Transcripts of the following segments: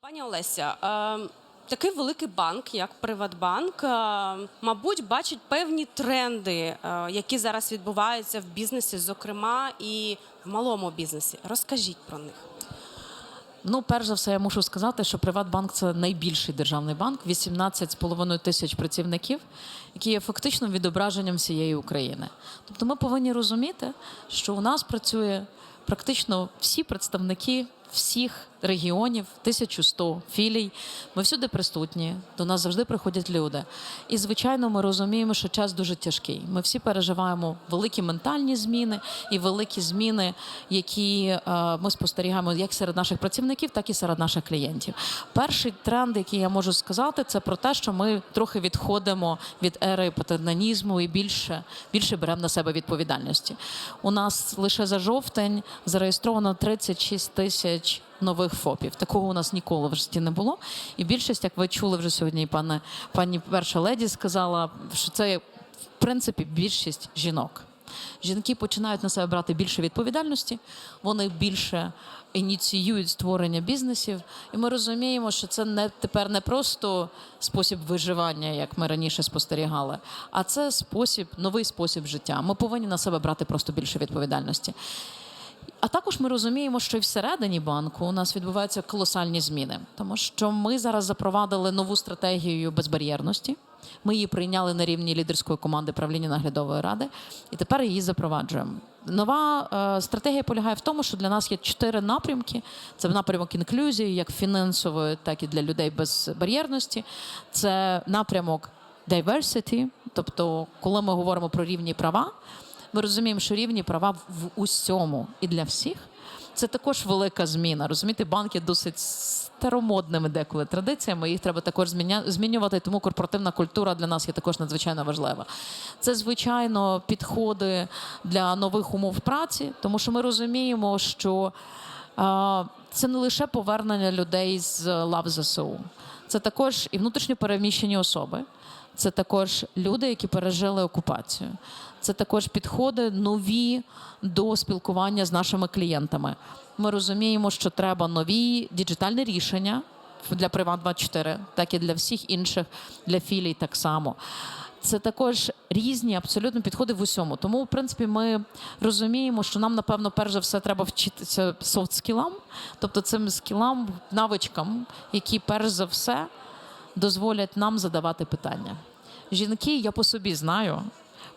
Пані Олеся, е, такий великий банк, як Приватбанк, е, мабуть, бачить певні тренди, е, які зараз відбуваються в бізнесі, зокрема і в малому бізнесі. Розкажіть про них. Ну, перш за все, я мушу сказати, що Приватбанк це найбільший державний банк, 18,5 тисяч працівників, які є фактично відображенням всієї України. Тобто ми повинні розуміти, що у нас працює практично всі представники всіх регіонів, 1100 філій. Ми всюди присутні, до нас завжди приходять люди. І, звичайно, ми розуміємо, що час дуже тяжкий. Ми всі переживаємо великі ментальні зміни і великі зміни, які е, ми спостерігаємо як серед наших працівників, так і серед наших клієнтів. Перший тренд, який я можу сказати, це про те, що ми трохи відходимо від ери патернанізму і більше, більше беремо на себе відповідальності. У нас лише за жовтень зареєстровано 36 тисяч нових ФОПів. Такого у нас ніколи в житті не було. І більшість, як ви чули вже сьогодні, пане пані перша леді сказала, що це в принципі більшість жінок. Жінки починають на себе брати більше відповідальності, вони більше ініціюють створення бізнесів, і ми розуміємо, що це не тепер не просто спосіб виживання, як ми раніше спостерігали, а це спосіб, новий спосіб життя. Ми повинні на себе брати просто більше відповідальності. А також ми розуміємо, що і всередині банку у нас відбуваються колосальні зміни, тому що ми зараз запровадили нову стратегію безбар'єрності. Ми її прийняли на рівні лідерської команди правління наглядової ради, і тепер її запроваджуємо. Нова е, стратегія полягає в тому, що для нас є чотири напрямки: це напрямок інклюзії, як фінансової, так і для людей без бар'єрності. Це напрямок diversity, тобто, коли ми говоримо про рівні права, ми розуміємо, що рівні права в усьому і для всіх. Це також велика зміна. Розумієте, банки досить старомодними деколи традиціями. Їх треба також змінювати. Тому корпоративна культура для нас є також надзвичайно важлива. Це звичайно підходи для нових умов праці, тому що ми розуміємо, що це не лише повернення людей з лав ЗСУ, це також і внутрішньо переміщені особи. Це також люди, які пережили окупацію. Це також підходи нові до спілкування з нашими клієнтами. Ми розуміємо, що треба нові діджитальні рішення для Приват 24 так і для всіх інших, для філій так само. Це також різні абсолютно підходи в усьому. Тому, в принципі, ми розуміємо, що нам, напевно, перш за все треба вчитися софт-скілам, тобто цим скілам, навичкам, які перш за все дозволять нам задавати питання. Жінки, я по собі знаю,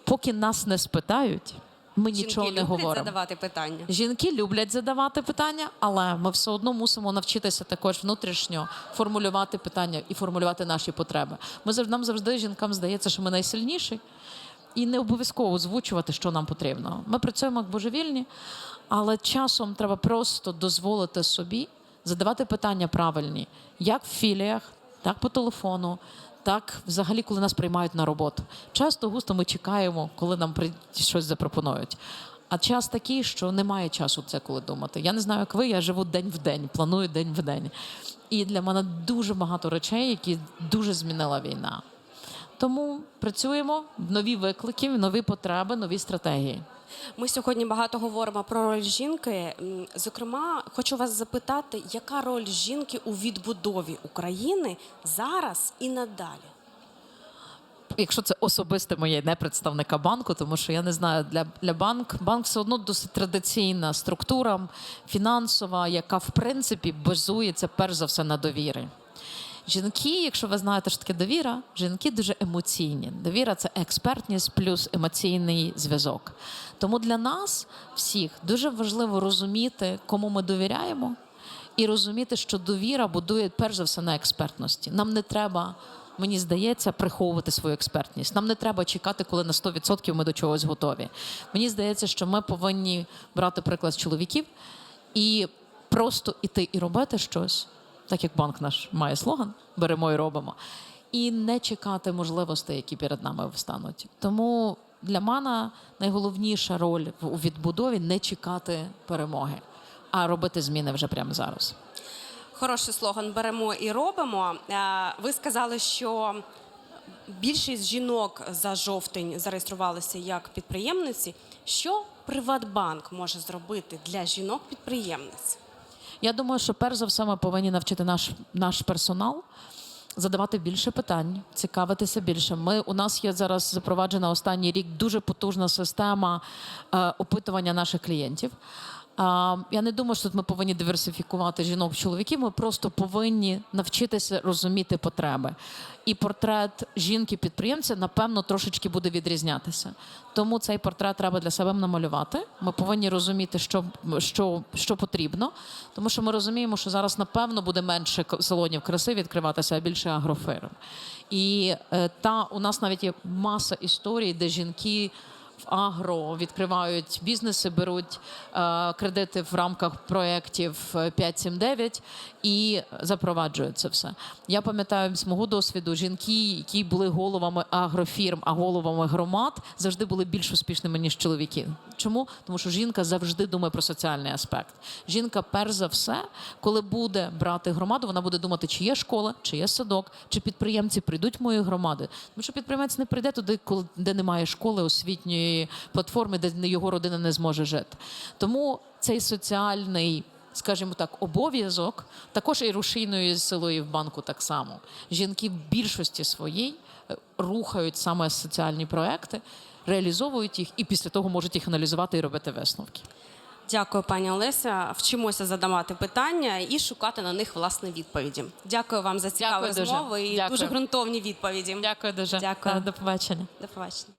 поки нас не спитають, ми нічого Жінки не люблять говоримо. задавати питання. Жінки люблять задавати питання, але ми все одно мусимо навчитися також внутрішньо формулювати питання і формулювати наші потреби. Ми завжди нам завжди жінкам здається, що ми найсильніші, і не обов'язково озвучувати, що нам потрібно. Ми працюємо як божевільні, але часом треба просто дозволити собі задавати питання правильні, як в філіях, так по телефону. Так, взагалі, коли нас приймають на роботу. Часто густо ми чекаємо, коли нам щось запропонують. А час такий, що немає часу це коли думати. Я не знаю, як ви, я живу день в день, планую день в день. І для мене дуже багато речей, які дуже змінила війна. Тому працюємо нові виклики, нові потреби, нові стратегії. Ми сьогодні багато говоримо про роль жінки. Зокрема, хочу вас запитати, яка роль жінки у відбудові України зараз і надалі? Якщо це особисте моє не представника банку, тому що я не знаю, для, для банк банк все одно досить традиційна структура фінансова, яка в принципі базується перш за все на довірі. Жінки, якщо ви знаєте, що таке довіра, жінки дуже емоційні. Довіра це експертність плюс емоційний зв'язок. Тому для нас всіх дуже важливо розуміти, кому ми довіряємо, і розуміти, що довіра будує перш за все на експертності. Нам не треба, мені здається, приховувати свою експертність. Нам не треба чекати, коли на 100% ми до чогось готові. Мені здається, що ми повинні брати приклад з чоловіків і просто іти і робити щось, так як банк наш має слоган беремо і робимо, і не чекати можливостей, які перед нами встануть. Тому для мене найголовніша роль у відбудові не чекати перемоги, а робити зміни вже прямо зараз. Хороший слоган беремо і робимо. Е, Ви сказали, що більшість жінок за жовтень зареєструвалися як підприємниці. Що Приватбанк може зробити для жінок-підприємниць? Я думаю, що перш за все ми повинні навчити наш, наш персонал. Задавати більше питань, цікавитися більше. Ми у нас є зараз запроваджена останній рік дуже потужна система е, опитування наших клієнтів. Я не думаю, що тут ми повинні диверсифікувати жінок чоловіків. Ми просто повинні навчитися розуміти потреби. І портрет жінки-підприємця, напевно, трошечки буде відрізнятися. Тому цей портрет треба для себе намалювати. Ми повинні розуміти, що, що, що потрібно, тому що ми розуміємо, що зараз, напевно, буде менше салонів краси відкриватися, а більше агрофирм. І е, та у нас навіть є маса історій, де жінки в агро відкривають бізнеси, беруть е, кредити в рамках проєктів е, 579 і запроваджують це все. Я пам'ятаю з мого досвіду, жінки, які були головами агрофірм, а головами громад, завжди були більш успішними ніж чоловіки. Чому? Тому що жінка завжди думає про соціальний аспект. Жінка, перш за все, коли буде брати громаду, вона буде думати, чи є школа, чи є садок, чи підприємці прийдуть в мої громади. Тому що підприємець не прийде туди, коли де немає школи, освітньої платформи, де його родина не зможе жити. Тому цей соціальний. Скажімо так, обов'язок також і рушійною силою в банку так само. Жінки в більшості своїй е, рухають саме соціальні проекти, реалізовують їх і після того можуть їх аналізувати і робити висновки. Дякую, пані Олеся. Вчимося задавати питання і шукати на них власне відповіді. Дякую вам за цікаву Дякую дуже. розмову і Дякую. дуже ґрунтовні відповіді. Дякую дуже. Дякую. До побачення. До побачення.